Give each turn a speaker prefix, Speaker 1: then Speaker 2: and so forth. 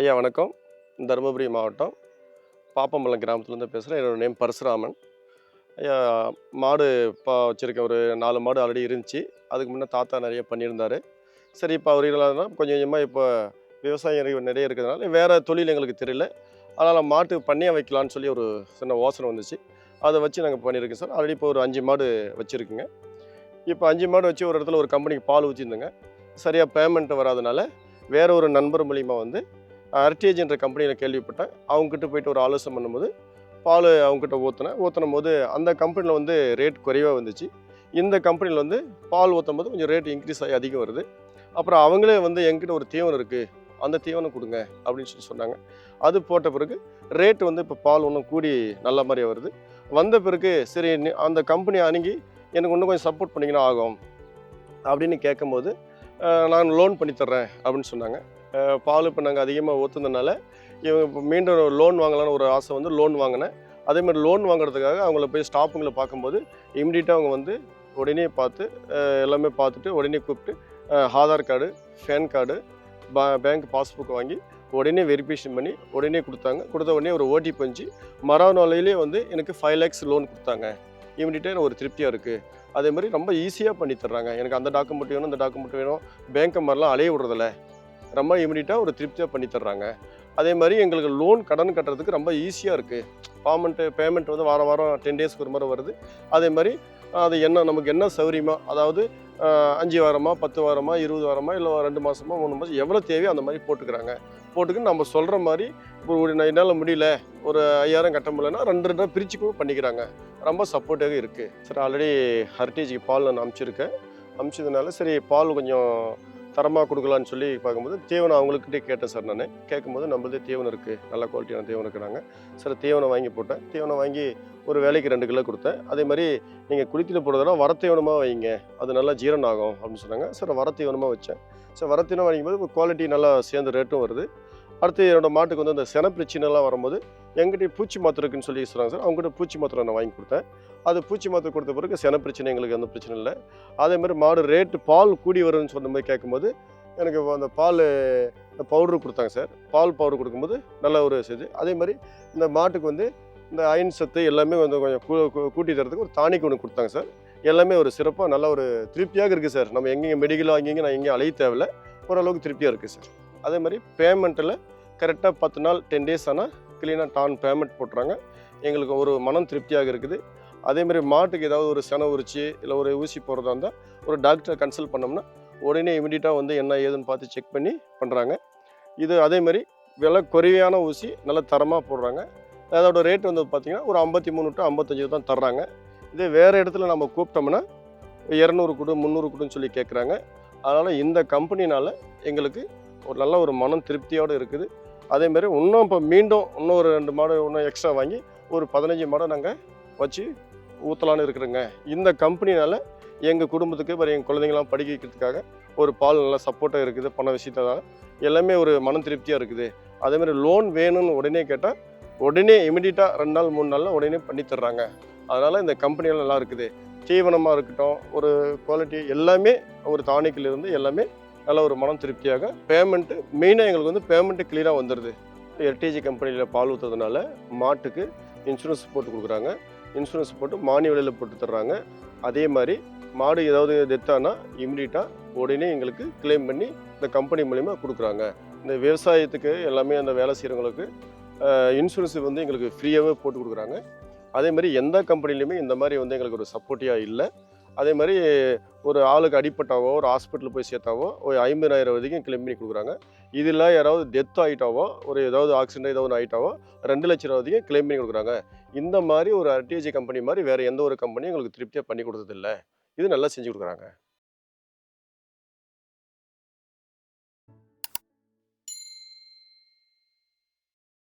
Speaker 1: ஐயா வணக்கம். தருமபுரி மாவட்டம் பாப்பம்பலம் கிராமத்துலேருந்து பேசுகிறேன் என்னோட நேம் பரசுராமன். ஐயா மாடு இப்போ வச்சுருக்கேன் ஒரு நாலு மாடு ஆல்ரெடி இருந்துச்சு. அதுக்கு முன்னே தாத்தா நிறைய பண்ணியிருந்தார். சரி இப்போ அவர் இல்லாதனா கொஞ்சம் கொஞ்சமாக இப்போ விவசாயம் நிறைய- இருக்கிறதுனால வேறு தொழில் எங்களுக்கு தெரியல. அதனால் மாட்டு பண்ணியாக வைக்கலான்னு சொல்லி ஒரு சின்ன யோசனை வந்துச்சு. அதை வச்சு நாங்கள் பண்ணியிருக்கோம் சார். ஆல்ரெடி இப்போ ஒரு அஞ்சு மாடு வச்சுருக்குங்க. இப்போ அஞ்சு மாடு வச்சு ஒரு இடத்துல ஒரு கம்பெனிக்கு பால் ஊற்றிருந்தேங்க சரியாக பேமெண்ட் வராதனால வேற ஒரு நண்பர் மூலிமா வந்து அர்டேஜ்ன்ற கம்பெனியில் கேள்விப்பட்டேன். அவங்ககிட்ட போயிட்டு ஒரு ஆலோசனை பண்ணும்போது பால் அவங்ககிட்ட ஊற்றினேன் ஊற்றின போது அந்த கம்பெனியில் வந்து ரேட் குறைவாக வந்துச்சு. இந்த கம்பெனியில் வந்து பால் ஊற்றும் போது கொஞ்சம் ரேட் இன்க்ரீஸ் ஆகி அதிகம் வருது. அப்புறம் அவங்களே வந்து எங்கிட்ட ஒரு தீவனம் இருக்குது அந்த தீவனம் கொடுங்க அப்படின்னு சொல்லி சொன்னாங்க. அது போட்ட பிறகு ரேட் வந்து இப்போ பால் ஒன்றும் கூடி நல்ல மாதிரியே வருது. வந்த பிறகு சரி அந்த கம்பெனி அணுகி எனக்கு இன்னும் கொஞ்சம் சப்போர்ட் பண்ணிங்கன்னா ஆகும் அப்படின்னு கேட்கும்போது நான் லோன் பண்ணி தர்றேன் அப்படின்னு சொன்னாங்க. பால் இப்போ நாங்கள் அதிகமாக ஊற்றுனதுனால இவங்க இப்போ மீண்டும் லோன் வாங்கலாம்னு ஒரு ஆசை வந்து லோன் வாங்கினேன். அதே மாதிரி லோன் வாங்குறதுக்காக அவங்கள போய் ஸ்டாப்புங்களை பார்க்கும்போது இம்மிடியட்டாக அவங்க வந்து உடனே பார்த்து எல்லாமே பார்த்துட்டு உடனே கூப்பிட்டு ஆதார் கார்டு ஃபேன் கார்டு பா பேங்க் பாஸ்புக் வாங்கி உடனே வெரிஃபிகேஷன் பண்ணி உடனே கொடுத்தாங்க. கொடுத்த உடனே ஒரு ஓடிபி வந்துச்சு மறுநாளையிலே வந்து எனக்கு ஃபைவ் லேக்ஸ் லோன் கொடுத்தாங்க. இம்மிடியட்டாக எனக்கு ஒரு திருப்தியாக இருக்குது அதே மாதிரி ரொம்ப ஈஸியாக பண்ணி தர்றாங்க. எனக்கு அந்த டாக்குமெண்ட் வேணும் இந்த டாக்குமெண்ட் வேணும். பேங்க்கை மாதிரிலாம் அலைய விடுறதில்ல. ரொம்ப இமிடியட்டாக ஒரு திருப்தியாக பண்ணி தர்றாங்க. அதே மாதிரி எங்களுக்கு லோன் கடன் கட்டுறதுக்கு ரொம்ப ஈஸியாக இருக்குது பேமெண்ட்டு பேமெண்ட் வந்து வாரம் வாரம் டென் டேஸ்க்கு ஒரு முறை வருது. அதே மாதிரி அது என்ன நமக்கு என்ன சௌரியமா அதாவது அஞ்சு வாரமா பத்து வாரமா இருபது வாரமா இல்லை ரெண்டு மாதமா மூணு மாதம் எவ்வளோ தேவையோ அந்த மாதிரி போட்டுக்கிறாங்க. போட்டுக்கு நம்ம சொல்கிற மாதிரி இப்போ ஒரு என்னால் முடியல ஒரு ஐயாயிரம் கட்ட முடியலன்னா ரெண்டு ரெண்டாக பிரித்து கூட பண்ணிக்கிறாங்க. ரொம்ப சப்போர்ட்டாக இருக்குது சரி ஆல்ரெடி ஹெரிட்டேஜுக்கு பால் நான் அனுப்பிச்சிருக்கேன் அனுப்பிச்சதுனால சரி பால் கொஞ்சம் தரமாக கொடுக்கலான்னு சொல்லி பார்க்கும்போது தீவனம் அவங்கக்கிட்டே கேட்டேன் சார் நான். கேட்கும்போது நம்மளதே தீவனம் இருக்குது நல்ல குவாலிட்டியான தீவனம் இருக்கிறாங்க. சார் தீவனம் வாங்கி போட்டேன். தீவனம் வாங்கி ஒரு வேலைக்கு ரெண்டு கிலோ கொடுத்தேன். அதே மாதிரி நீங்கள் குளித்தில் போடுறதெல்லாம் வர தீவனமாக வைங்க. அது நல்லா ஜீரணம் ஆகும் அப்படின்னு சொன்னாங்க. சார் வர தீவனமாக வச்சேன். சார் வர தீவனம் வாங்கும்போது குவாலிட்டி நல்லா சேர்ந்து ரேட்டும் வருது. அடுத்து என்னோட மாட்டுக்கு வந்து அந்த சென பிரச்சனைலாம் வரும்போது எங்கிட்ட பூச்சி மாத்திரை இருக்குன்னு சொல்லி சொல்கிறாங்க சார். அவங்ககிட்ட பூச்சி மாத்திரை நான் வாங்கி கொடுத்தேன். அது பூச்சி மாத்திரை கொடுத்த பிறகு சென பிரச்சனை எங்களுக்கு எந்த பிரச்சனை இல்லை. அதே மாதிரி மாடு ரேட்டு பால் கூடி வரும்னு சொன்ன மாதிரி கேட்கும்போது எனக்கு அந்த பால் இந்த பவுட்ரு கொடுத்தாங்க சார். பால் பவுடர் கொடுக்கும்போது நல்ல ஒரு செய்து அதே மாதிரி இந்த மாட்டுக்கு வந்து இந்த அயன் சத்து எல்லாமே வந்து கொஞ்சம் கூட்டி தரதுக்கு ஒரு டானிக் ஒன்று கொடுத்தாங்க சார். எல்லாமே ஒரு சிறப்பாக நல்ல ஒரு திருப்தியாக இருக்குது சார். நம்ம எங்கேயும் மெடிக்கலாக அங்கேயும் நான் எங்கேயும் அலைய தேவையில்லை. ஓரளவுக்கு திருப்தியாக இருக்குது சார். அதே மாதிரி பேமெண்ட்டில் கரெக்டாக பத்து நாள் டென் டேஸ் ஆனால் க்ளீனாக டான் பேமெண்ட் போட்டுறாங்க. எங்களுக்கு ஒரு மனம் திருப்தியாக இருக்குது. அதே மாதிரி மாட்டுக்கு ஏதாவது ஒரு செனை உரிச்சு இல்லை ஒரு ஊசி போடுறதா இருந்தால் ஒரு டாக்டரை கன்சல்ட் பண்ணோம்னா உடனே இமிடியட்டாக வந்து என்ன ஏதுன்னு பார்த்து செக் பண்ணி பண்ணுறாங்க இது அதே மாதிரி விலை குறைவான ஊசி நல்ல தரமாக போடுறாங்க. அதோட ரேட் வந்து பார்த்திங்கன்னா ஒரு ஐம்பத்தி மூணு டு ஐம்பத்தஞ்சு தான் தர்றாங்க. இதே வேறு இடத்துல நம்ம கூப்பிட்டோம்னா இரநூறு கொடு முந்நூறு கூடன்னு சொல்லி கேட்குறாங்க அதனால் இந்த கம்பெனினால் எங்களுக்கு ஒரு நல்ல ஒரு மனம் திருப்தியோடு இருக்குது. அதே மாதிரி இன்னும் இப்போ மீண்டும் இன்னும் ஒரு ரெண்டு மாடு இன்னும் எக்ஸ்ட்ரா வாங்கி ஒரு பதினஞ்சு மாடை நாங்கள் வச்சு ஊற்றலான்னு இருக்கிறோங்க. இந்த கம்பெனினால் எங்கள் குடும்பத்துக்கு அப்புறம் எங்கள் குழந்தைங்களாம் படிக்க வைக்கிறதுக்காக ஒரு பால் நல்லா சப்போர்ட்டாக இருக்குது பண விஷயத்தால் எல்லாமே ஒரு மனம் திருப்தியாக இருக்குது. அதேமாதிரி லோன் வேணும்னு உடனே கேட்டால் உடனே இமிடியட்டாக ரெண்டு நாள் மூணு நாளில் உடனே பண்ணி தர்றாங்க. அதனால் இந்த கம்பெனியெல்லாம் நல்லா இருக்குது. தீவனமாக இருக்கட்டும் ஒரு குவாலிட்டி எல்லாமே ஒரு டானிக்கில் இருந்து எல்லாமே நல்ல ஒரு மனம் திருப்தியாக பேமெண்ட்டு மெயினாக எங்களுக்கு வந்து பேமெண்ட்டு கிளியராக வந்துடுது எல்டிஜி கம்பெனியில் பால் ஊற்றுறதுனால மாட்டுக்கு இன்சூரன்ஸ் போட்டு கொடுக்குறாங்க. இன்சூரன்ஸ் போட்டு மானிய விலையில் போட்டு தர்றாங்க. அதே மாதிரி மாடு ஏதாவது டெத்தானா இம்மிடியட்டாக உடனே எங்களுக்கு கிளைம் பண்ணி இந்த கம்பெனி மூலிமா கொடுக்குறாங்க. இந்த விவசாயத்துக்கு எல்லாமே அந்த வேலை செய்கிறவங்களுக்கு இன்சூரன்ஸ் வந்து எங்களுக்கு ஃப்ரீயாகவே போட்டு கொடுக்குறாங்க. அதே மாதிரி எந்த கம்பெனிலையுமே இந்த மாதிரி வந்து எங்களுக்கு ஒரு சப்போர்ட்டியாக இல்லை. அதே மாதிரி ஒரு ஆளுக்கு அடிப்பட்டாவோ ஒரு ஹாஸ்பிட்டல் போய் சேர்த்தாவோ ஒரு ஐம்பதாயிரம் வரைக்கும் கிளைம் பண்ணி கொடுக்குறாங்க. இதில் யாராவது டெத் ஆகிட்டாவோ ஒரு ஏதாவது ஆக்சிடென்ட் ஏதாவது ஆகிட்டாவோ ரெண்டு லட்ச ரூபா வரைக்கும் கிளைம் பண்ணி கொடுக்குறாங்க. இந்த மாதிரி ஒரு ஆர்டிஜி கம்பெனி மாதிரி வேறு எந்த ஒரு கம்பெனியும் எங்களுக்கு திருப்தியாக பண்ணி கொடுத்ததில்ல. இது நல்லா செஞ்சு கொடுக்குறாங்க.